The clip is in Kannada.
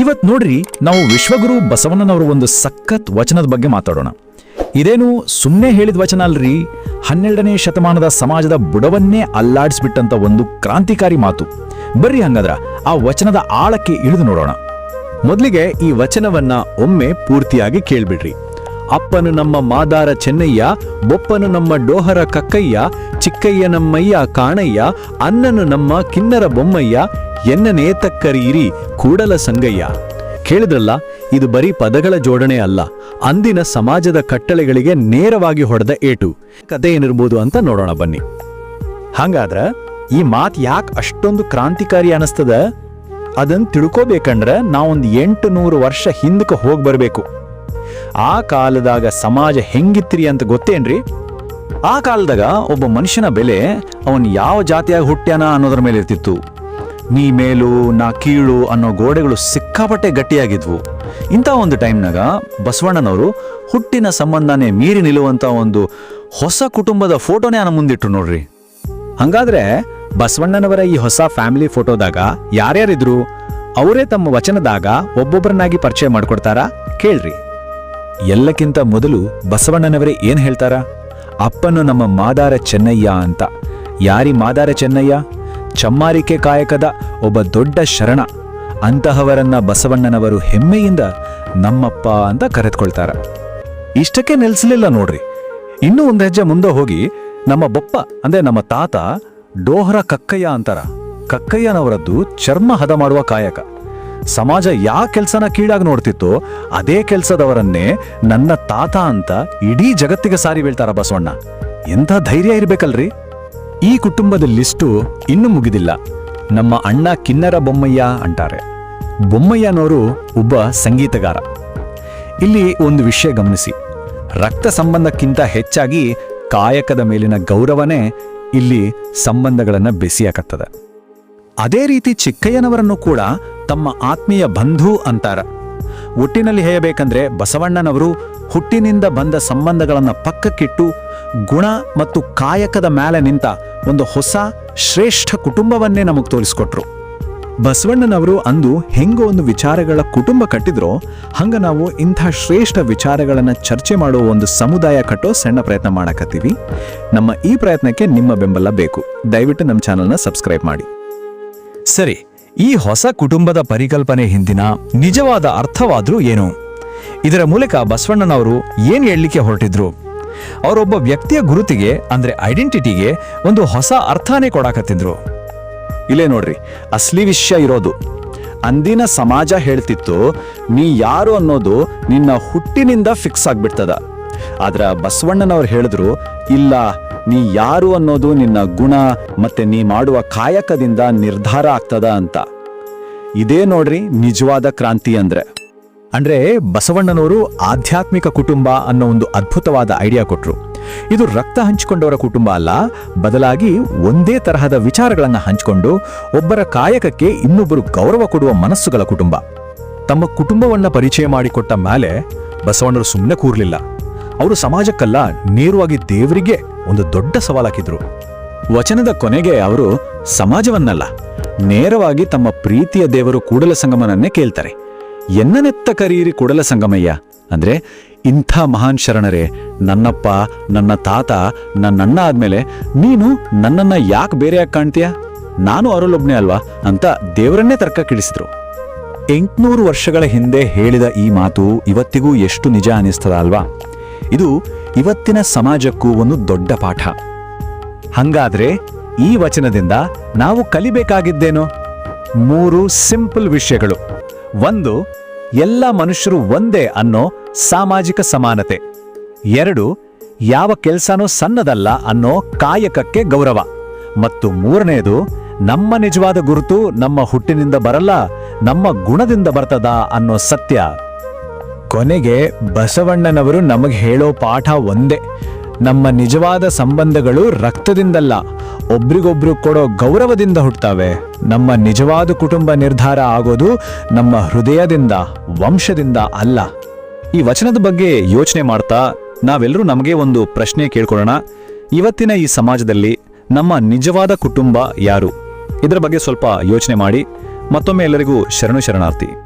ಇವತ್ ನೋಡ್ರಿ ನಾವು ವಿಶ್ವಗುರು ಬಸವಣ್ಣನವರ ಒಂದು ಸಖತ್ ವಚನದ ಬಗ್ಗೆ ಮಾತಾಡೋಣ. ಇದೇನು ಸುಮ್ಮನೆ ಹೇಳಿದ ವಚನ ಅಲ್ರಿ? ಹನ್ನೆರಡನೇ ಶತಮಾನದ ಸಮಾಜದ ಬುಡವನ್ನೇ ಅಲ್ಲಾಡಿಸ್ಬಿಟ್ಟಂತ ಒಂದು ಕ್ರಾಂತಿಕಾರಿ ಮಾತು. ಬರ್ರಿ ಹಂಗದ್ರ ಆ ವಚನದ ಆಳಕ್ಕೆ ಇಳಿದು ನೋಡೋಣ. ಮೊದಲಿಗೆ ಈ ವಚನವನ್ನ ಒಮ್ಮೆ ಪೂರ್ತಿಯಾಗಿ ಕೇಳ್ಬಿಡ್ರಿ. ಅಪ್ಪನು ನಮ್ಮ ಮಾದಾರ ಚೆನ್ನಯ್ಯ, ಬೊಪ್ಪನು ನಮ್ಮ ಡೋಹರ ಕಕ್ಕಯ್ಯ, ಚಿಕ್ಕಯ್ಯ ನಮ್ಮಯ್ಯ ಕಾಣಯ್ಯ ಅನ್ನನು ನಮ್ಮ ಕಿನ್ನರ ಬೊಮ್ಮಯ್ಯ ಎನ್ನನೇ ತಕ್ಕರೀರಿ ಕೂಡಲ ಸಂಗಯ್ಯ. ಕೇಳಿದ್ರಲ್ಲ, ಇದು ಬರೀ ಪದಗಳ ಜೋಡಣೆ ಅಲ್ಲ, ಅಂದಿನ ಸಮಾಜದ ಕಟ್ಟಳೆಗಳಿಗೆ ನೇರವಾಗಿ ಹೊಡೆದ ಏಟು. ಕತೆ ಏನಿರ್ಬೋದು ಅಂತ ನೋಡೋಣ ಬನ್ನಿ. ಹಂಗಾದ್ರ, ಈ ಮಾತ್ ಯಾಕೆ ಅಷ್ಟೊಂದು ಕ್ರಾಂತಿಕಾರಿ ಅನಿಸ್ತದ? ಅದನ್ ತಿಳ್ಕೋಬೇಕಂದ್ರ ನಾವೊಂದು ಎಂಟು ನೂರು ವರ್ಷ ಹಿಂದಕ್ಕೆ ಹೋಗಿ ಬರಬೇಕು. ಆ ಕಾಲದಾಗ ಸಮಾಜ ಹೆಂಗಿತ್ರಿ ಅಂತ ಗೊತ್ತೇನ್ರಿ? ಆ ಕಾಲದಾಗ ಒಬ್ಬ ಮನುಷ್ಯನ ಬೆಲೆ ಅವನ್ ಯಾವ ಜಾತಿಯಾಗಿ ಹುಟ್ಟ್ಯಾನ ಅನ್ನೋದ್ರ ಮೇಲೆ ಇರ್ತಿತ್ತು ನೀ ಮೇಲು, ನಾ ಕೀಳು ಅನ್ನೋ ಗೋಡೆಗಳು ಸಿಕ್ಕಾಪಟ್ಟೆ ಗಟ್ಟಿಯಾಗಿದ್ವು. ಇಂಥ ಒಂದು ಟೈಮ್ನಾಗ ಬಸವಣ್ಣನವರು ಹುಟ್ಟಿನ ಸಂಬಂಧನೇ ಮೀರಿ ನಿಲ್ಲುವಂಥ ಒಂದು ಹೊಸ ಕುಟುಂಬದ ಫೋಟೋನೇ ನಾನು ಮುಂದಿಟ್ರು ನೋಡ್ರಿ. ಹಾಗಾದ್ರೆ ಬಸವಣ್ಣನವರ ಈ ಹೊಸ ಫ್ಯಾಮಿಲಿ ಫೋಟೋದಾಗ ಯಾರ್ಯಾರಿದ್ರು? ಅವರೇ ತಮ್ಮ ವಚನದಾಗ ಒಬ್ಬೊಬ್ಬರನ್ನಾಗಿ ಪರಿಚಯ ಮಾಡ್ಕೊಡ್ತಾರಾ? ಕೇಳ್ರಿ. ಎಲ್ಲಕ್ಕಿಂತ ಮೊದಲು ಬಸವಣ್ಣನವರೇ ಏನು ಹೇಳ್ತಾರ? ಅಪ್ಪನು ನಮ್ಮ ಮಾದಾರ ಚೆನ್ನಯ್ಯ ಅಂತ. ಯಾರಿ ಮಾದಾರ ಚೆನ್ನಯ್ಯ? ಚಮ್ಮಾರಿಕೆ ಕಾಯಕದ ಒಬ್ಬ ದೊಡ್ಡ ಶರಣ. ಅಂತಹವರನ್ನ ಬಸವಣ್ಣನವರು ಹೆಮ್ಮೆಯಿಂದ ನಮ್ಮಪ್ಪ ಅಂತ ಕರೆದುಕೊಳ್ತಾರ. ಇಷ್ಟಕ್ಕೆ ನೆಲೆಸಲಿಲ್ಲ ನೋಡ್ರಿ. ಇನ್ನೂ ಒಂದು ಹೆಜ್ಜೆ ಮುಂದೆ ಹೋಗಿ ನಮ್ಮ ಬೊಪ್ಪ ಅಂದ್ರೆ ನಮ್ಮ ತಾತ ಡೋಹರ ಕಕ್ಕಯ್ಯ ಅಂತಾರ. ಕಕ್ಕಯ್ಯನವರದ್ದು ಚರ್ಮ ಹದ ಮಾಡುವ ಕಾಯಕ. ಸಮಾಜ ಯಾ ಕೆಲಸನ ಕೀಳಾಗಿ ನೋಡ್ತಿತ್ತೋ ಅದೇ ಕೆಲಸದವರನ್ನೇ ನನ್ನ ತಾತ ಅಂತ ಇಡೀ ಜಗತ್ತಿಗೆ ಸಾರಿ ಬೀಳ್ತಾರ ಬಸವಣ್ಣ. ಎಂಥ ಧೈರ್ಯ ಇರ್ಬೇಕಲ್ರಿ? ಈ ಕುಟುಂಬದ ಲಿಸ್ಟು ಇನ್ನೂ ಮುಗಿದಿಲ್ಲ. ನಮ್ಮ ಅಣ್ಣ ಕಿನ್ನರ ಬೊಮ್ಮಯ್ಯ ಅಂತಾರೆ. ಬೊಮ್ಮಯ್ಯನವರು ಒಬ್ಬ ಸಂಗೀತಗಾರ. ಇಲ್ಲಿ ಒಂದು ವಿಷಯ ಗಮನಿಸಿ. ರಕ್ತ ಸಂಬಂಧಕ್ಕಿಂತ ಹೆಚ್ಚಾಗಿ ಕಾಯಕದ ಮೇಲಿನ ಗೌರವನೇ ಇಲ್ಲಿ ಸಂಬಂಧಗಳನ್ನ ಬೆಸಿಯಾಕತ್ತದೆ. ಅದೇ ರೀತಿ ಚಿಕ್ಕಯ್ಯನವರನ್ನು ಕೂಡ ತಮ್ಮ ಆತ್ಮೀಯ ಬಂಧು ಅಂತಾರ. ಒಟ್ಟಿನಲ್ಲಿ ಹೇಳಬೇಕಂದ್ರೆ ಬಸವಣ್ಣನವರು ಹುಟ್ಟಿನಿಂದ ಬಂದ ಸಂಬಂಧಗಳನ್ನ ಪಕ್ಕಕ್ಕಿಟ್ಟು ಗುಣ ಮತ್ತು ಕಾಯಕದ ಮೇಲೆ ನಿಂತ ಒಂದು ಹೊಸ ಶ್ರೇಷ್ಠ ಕುಟುಂಬವನ್ನೇ ನಮಗೆ ತೋರಿಸ್ಕೊಟ್ರು. ಬಸವಣ್ಣನವರು ಅಂದು ಹೆಂಗ ಒಂದು ವಿಚಾರಗಳ ಕುಟುಂಬ ಕಟ್ಟಿದ್ರೋ, ಹಂಗ ನಾವು ಇಂಥ ಶ್ರೇಷ್ಠ ವಿಚಾರಗಳನ್ನು ಚರ್ಚೆ ಮಾಡೋ ಒಂದು ಸಮುದಾಯ ಕಟ್ಟೋ ಸಣ್ಣ ಪ್ರಯತ್ನ ಮಾಡಕತ್ತೀವಿ. ನಮ್ಮ ಈ ಪ್ರಯತ್ನಕ್ಕೆ ನಿಮ್ಮ ಬೆಂಬಲ ಬೇಕು. ದಯವಿಟ್ಟು ನಮ್ಮ ಚಾನಲ್ನ ಸಬ್ಸ್ಕ್ರೈಬ್ ಮಾಡಿ. ಸರಿ, ಈ ಹೊಸ ಕುಟುಂಬದ ಪರಿಕಲ್ಪನೆ ಹಿಂದಿನ ನಿಜವಾದ ಅರ್ಥವಾದರೂ ಏನು? ಇದರ ಮೂಲಕ ಬಸವಣ್ಣನವರು ಏನು ಹೇಳಲಿಕ್ಕೆ ಹೊರಟಿದ್ರು? ಅವರೊಬ್ಬ ವ್ಯಕ್ತಿಯ ಗುರುತಿಗೆ, ಅಂದ್ರೆ ಐಡೆಂಟಿಟಿಗೆ ಒಂದು ಹೊಸ ಅರ್ಥನೇ ಕೊಡಾಕತ್ತಿದ್ರು. ಇಲ್ಲೇ ನೋಡ್ರಿ, ಅಸ್ಲಿ ವಿಷಯ ಇರೋದು. ಅಂದಿನ ಸಮಾಜ ಹೇಳ್ತಿತ್ತು, ನೀ ಯಾರು ಅನ್ನೋದು ನಿನ್ನ ಹುಟ್ಟಿನಿಂದ ಫಿಕ್ಸ್ ಆಗ್ಬಿಡ್ತದ. ಆದ್ರ ಬಸವಣ್ಣನವ್ರು ಹೇಳಿದ್ರು, ಇಲ್ಲ, ನೀ ಯಾರು ಅನ್ನೋದು ನಿನ್ನ ಗುಣ ಮತ್ತೆ ನೀ ಮಾಡುವ ಕಾಯಕದಿಂದ ನಿರ್ಧಾರ ಆಗ್ತದ ಅಂತ. ಇದೇ ನೋಡ್ರಿ, ನಿಜವಾದ ಕ್ರಾಂತಿ ಅಂದ್ರೆ. ಅಂದ್ರೆ ಬಸವಣ್ಣನವರು ಆಧ್ಯಾತ್ಮಿಕ ಕುಟುಂಬ ಅನ್ನೋ ಒಂದು ಅದ್ಭುತವಾದ ಐಡಿಯಾ ಕೊಟ್ರು. ಇದು ರಕ್ತ ಹಂಚಿಕೊಂಡವರ ಕುಟುಂಬ ಅಲ್ಲ, ಬದಲಾಗಿ ಒಂದೇ ತರಹದ ವಿಚಾರಗಳನ್ನು ಹಂಚಿಕೊಂಡು ಒಬ್ಬರ ಕಾಯಕಕ್ಕೆ ಇನ್ನೊಬ್ಬರು ಗೌರವ ಕೊಡುವ ಮನಸ್ಸುಗಳ ಕುಟುಂಬ. ತಮ್ಮ ಕುಟುಂಬವನ್ನ ಪರಿಚಯ ಮಾಡಿಕೊಟ್ಟ ಮೇಲೆ ಬಸವಣ್ಣರು ಸುಮ್ಮನೆ ಕೂರ್ಲಿಲ್ಲ. ಅವರು ಸಮಾಜಕ್ಕಲ್ಲ, ನೇರವಾಗಿ ದೇವರಿಗೆ ಒಂದು ದೊಡ್ಡ ಸವಾಲಾಕಿದ್ರು. ವಚನದ ಕೊನೆಗೆ ಅವರು, ಸಮಾಜವನ್ನಲ್ಲ, ನೇರವಾಗಿ ತಮ್ಮ ಪ್ರೀತಿಯ ದೇವರು ಕೂಡಲ ಸಂಗಮನನ್ನೇ ಕೇಳ್ತಾರೆ. ಎನ್ನನೆತ್ತ ಕರೀರಿ ಕುಡಲ ಸಂಗಮಯ್ಯ. ಅಂದ್ರೆ ಇಂಥ ಮಹಾನ್ ಶರಣರೇ, ನನ್ನಪ್ಪ, ನನ್ನ ತಾತ, ನನ್ನಣ್ಣ ಆದ್ಮೇಲೆ ನೀನು ನನ್ನನ್ನ ಯಾಕೆ ಬೇರೆಯಾಗಿ ಕಾಣ್ತೀಯ? ನಾನು ಅವರಲ್ಲೊಬ್ನೇ ಅಲ್ವಾ ಅಂತ ದೇವರನ್ನೇ ತರ್ಕ ಕಿಡಿಸಿದ್ರು ಎಂಟುನೂರು ವರ್ಷಗಳ ಹಿಂದೆ ಹೇಳಿದ ಈ ಮಾತು ಇವತ್ತಿಗೂ ಎಷ್ಟು ನಿಜ ಅನಿಸ್ತದ ಅಲ್ವಾ? ಇದು ಇವತ್ತಿನ ಸಮಾಜಕ್ಕೂ ಒಂದು ದೊಡ್ಡ ಪಾಠ. ಹಂಗಾದ್ರೆ ಈ ವಚನದಿಂದ ನಾವು ಕಲಿಬೇಕಾಗಿದ್ದೇನೋ? ಮೂರು ಸಿಂಪಲ್ ವಿಷಯಗಳು. ಒಂದು, ಎಲ್ಲ ಮನುಷ್ಯರು ಒಂದೇ ಅನ್ನೋ ಸಾಮಾಜಿಕ ಸಮಾನತೆ. ಎರಡು, ಯಾವ ಕೆಲಸನೂ ಸಣ್ಣದಲ್ಲ ಅನ್ನೋ ಕಾಯಕಕ್ಕೆ ಗೌರವ. ಮತ್ತು ಮೂರನೆಯದು ನಮ್ಮ ನಿಜವಾದ ಗುರುತು ನಮ್ಮ ಹುಟ್ಟಿನಿಂದ ಬರಲ್ಲ, ನಮ್ಮ ಗುಣದಿಂದ ಬರ್ತದ ಅನ್ನೋ ಸತ್ಯ. ಕೊನೆಗೆ ಬಸವಣ್ಣನವರು ನಮಗೆ ಹೇಳೋ ಪಾಠ ಒಂದೇ. ನಮ್ಮ ನಿಜವಾದ ಸಂಬಂಧಗಳು ರಕ್ತದಿಂದಲ್ಲ, ಒಬ್ರಿಗೊಬ್ರು ಕೊಡೋ ಗೌರವದಿಂದ ಹುಟ್ಟುತ್ತವೆ ನಮ್ಮ ನಿಜವಾದ ಕುಟುಂಬ ನಿರ್ಧಾರ ಆಗೋದು ನಮ್ಮ ಹೃದಯದಿಂದ, ವಂಶದಿಂದ ಅಲ್ಲ. ಈ ವಚನದ ಬಗ್ಗೆ ಯೋಚನೆ ಮಾಡ್ತಾ ನಾವೆಲ್ಲರೂ ನಮಗೆ ಒಂದು ಪ್ರಶ್ನೆ ಕೇಳ್ಕೊಳ್ಳೋಣ. ಇವತ್ತಿನ ಈ ಸಮಾಜದಲ್ಲಿ ನಮ್ಮ ನಿಜವಾದ ಕುಟುಂಬ ಯಾರು? ಇದರ ಬಗ್ಗೆ ಸ್ವಲ್ಪ ಯೋಚನೆ ಮಾಡಿ, ಮತ್ತೊಮ್ಮೆ ಎಲ್ಲರಿಗೂ ಶರಣು ಶರಣಾರ್ಥಿ.